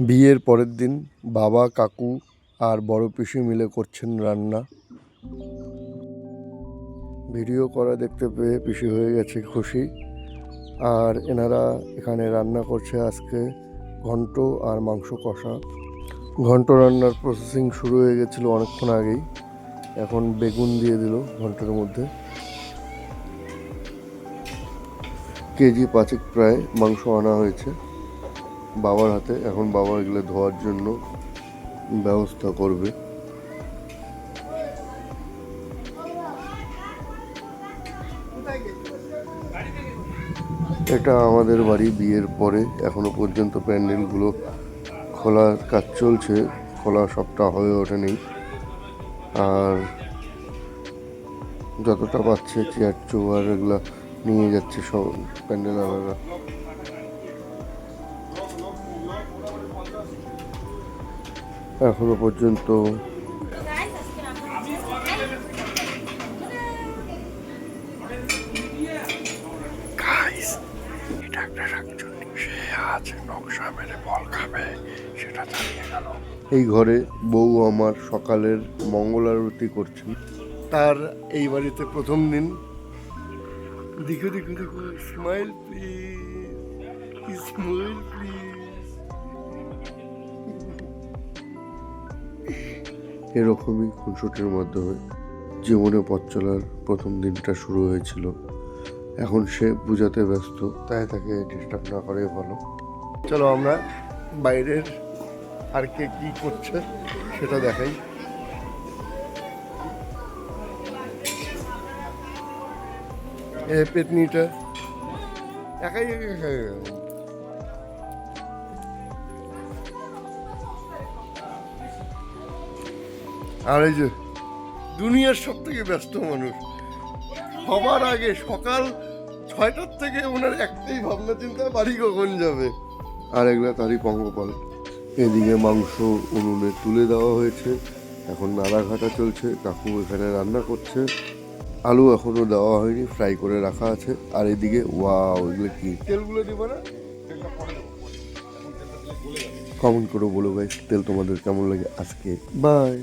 বিয়ের পরের দিন বাবা, কাকু আর বড় পিসি মিলে করছেন রান্না। ভিডিও করা দেখতে পেয়ে পিসি হয়ে গেছে খুশি। আর এনারা এখানে রান্না করছে আজকে ঘন্ট আর মাংস কষা। ঘন্ট রান্নার প্রসেসিং শুরু হয়ে গেছিল অনেকক্ষণ আগেই। এখন বেগুন দিয়ে দিল ঘন্টের মধ্যে। কেজি পাঁচেক প্রায় মাংস আনা হয়েছে। বাবার হাতে, এখন বাবা এগুলো ধোয়ার জন্য ব্যবস্থা করবে। এটা আমাদের বাড়ি বিয়ের পরে, এখনও পর্যন্ত প্যান্ডেলগুলো খোলার কাজ চলছে, খোলা সবটা হয়ে ওঠেনি। আর যতটা পাচ্ছে, চেয়ার চোয়ার এগুলো নিয়ে যাচ্ছে সব প্যান্ডেল আলাদা। জানিয়ে গেল। এই ঘরে বউ আমার সকালের মঙ্গল আরতি করছেন। তার এই বাড়িতে প্রথম দিন। দেখো দেখো দেখো স্মাইল প্লিজ স্মাইল প্লিজ এরকমই খুনসুটির মাধ্যমে জীবনে পথ চলার প্রথম দিনটা শুরু হয়েছিল। এখন সে বুঝাতে ব্যস্ত, তাই তাকে ডিস্টার্ব না করাই ভালো। চলো আমরা বাইরের আর কে কি করছে সেটা দেখাই। এ পেতনিটা। একাই একাই। আর এই যে দুনিয়ার সব থেকে ব্যস্ত মানুষ সবার আগে সকাল ছয়টার থেকে ওনার একটাই ভাবনা চিন্তা বাড়ি কখন যাবে? আর এগুলা তারই পঙ্গপাল এদিকে মাংস উনুনে তুলে দেওয়া হয়েছে। এখন নাড়া ঘাটা চলছে কাকু এখানে রান্না করছে। আলু এখনও দেওয়া হয়নি ফ্রাই করে রাখা আছে। আর এদিকে ওয়াও এগুলো কি? তেলগুলো দিব না? কমেন্ট করে বলো ভাই তেল তোমাদের কেমন লাগে আজকে? বাই।